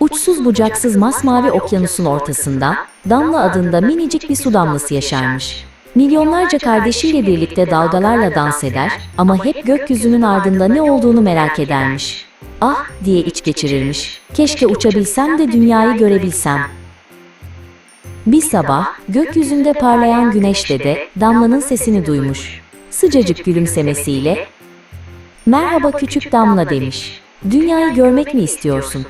Uçsuz bucaksız masmavi okyanusun ortasında Damla adında minicik bir su damlası yaşarmış. Milyonlarca kardeşiyle birlikte dalgalarla dans eder ama hep gökyüzünün ardında ne olduğunu merak edermiş. Ah diye iç geçirirmiş. Keşke uçabilsem de dünyayı görebilsem. Bir sabah gökyüzünde parlayan güneş dede Damla'nın sesini duymuş. Sıcacık gülümsemesiyle "Merhaba küçük Damla." demiş. "Dünyayı görmek mi istiyorsun?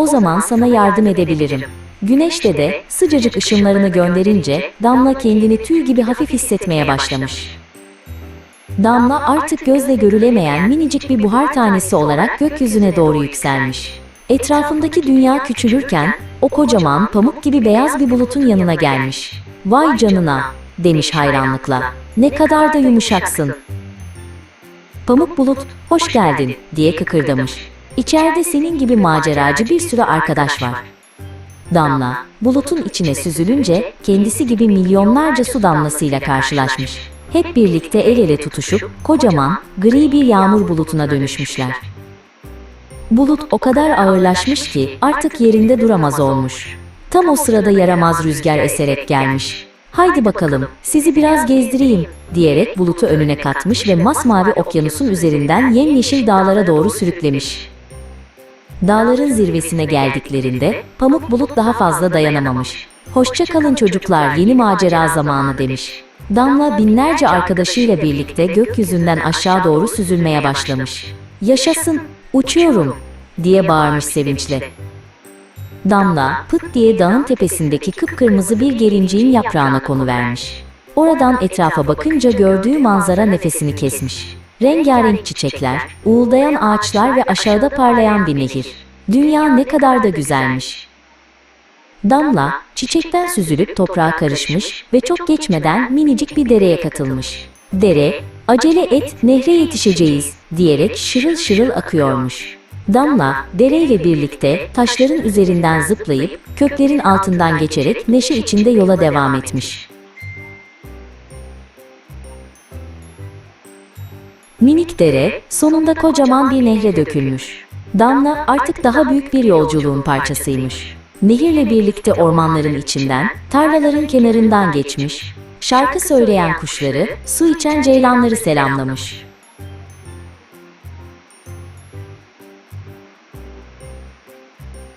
O zaman sana yardım edebilirim." Güneş dede sıcacık ışınlarını gönderince Damla kendini tüy gibi hafif hissetmeye başlamış. Damla artık gözle görülemeyen minicik bir buhar tanesi olarak gökyüzüne doğru yükselmiş. Etrafındaki dünya küçülürken o kocaman pamuk gibi beyaz bir bulutun yanına gelmiş. "Vay canına." demiş hayranlıkla. "Ne kadar da yumuşaksın." Pamuk Bulut, "Hoş geldin." diye kıkırdamış. "İçeride senin gibi maceracı bir sürü arkadaş var." Damla, bulutun içine süzülünce kendisi gibi milyonlarca su damlasıyla karşılaşmış. Hep birlikte el ele tutuşup kocaman, gri bir yağmur bulutuna dönüşmüşler. Bulut o kadar ağırlaşmış ki artık yerinde duramaz olmuş. Tam o sırada yaramaz rüzgar eserek gelmiş. Haydi bakalım, sizi biraz gezdireyim, diyerek bulutu önüne katmış ve masmavi okyanusun üzerinden yemyeşil dağlara doğru sürüklemiş. Dağların zirvesine geldiklerinde Pamuk Bulut daha fazla dayanamamış. Hoşça kalın çocuklar yeni macera zamanı demiş. Damla binlerce arkadaşıyla birlikte gökyüzünden aşağı doğru süzülmeye başlamış. Yaşasın, uçuyorum diye bağırmış sevinçle. Damla pıt diye dağın tepesindeki kıpkırmızı bir gelinciğin yaprağına konuvermiş. Oradan etrafa bakınca gördüğü manzara nefesini kesmiş. Rengarenk çiçekler, uğuldayan ağaçlar ve aşağıda parlayan bir nehir. Dünya ne kadar da güzelmiş. Damla, çiçekten süzülüp toprağa karışmış ve çok geçmeden minicik bir dereye katılmış. Dere, acele et, nehre yetişeceğiz diyerek şırıl şırıl akıyormuş. Damla, dereyle birlikte taşların üzerinden zıplayıp köklerin altından geçerek neşe içinde yola devam etmiş. Minik dere sonunda kocaman bir nehre dökülmüş. Damla artık daha büyük bir yolculuğun parçasıymış. Nehirle birlikte ormanların içinden, tarlaların kenarından geçmiş. Şarkı söyleyen kuşları, su içen ceylanları selamlamış.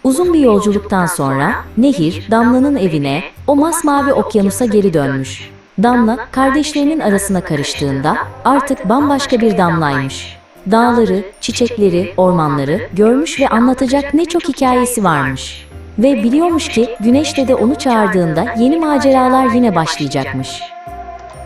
Uzun bir yolculuktan sonra nehir Damla'nın evine, o masmavi okyanusa geri dönmüş. Damla kardeşlerinin arasına karıştığında artık bambaşka bir damlaymış. Dağları, çiçekleri, ormanları görmüş ve anlatacak ne çok hikayesi varmış. Ve biliyormuş ki Güneş de onu çağırdığında yeni maceralar yine başlayacakmış.